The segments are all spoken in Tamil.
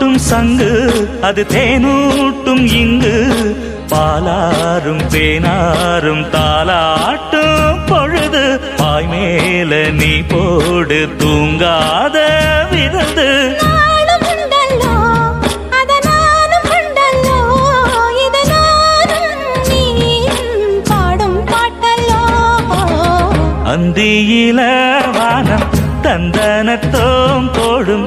சங்கு அது தேனூட்டும் இங்கு. பாலாரும் தேனாரும் தாலாட்டும் பொழுது பாய் மேல நீ போடு தூங்காத விருந்து அந்தியில வானம் தந்தனத்தோம் போடும்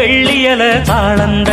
வெள்ளியல தாளந்த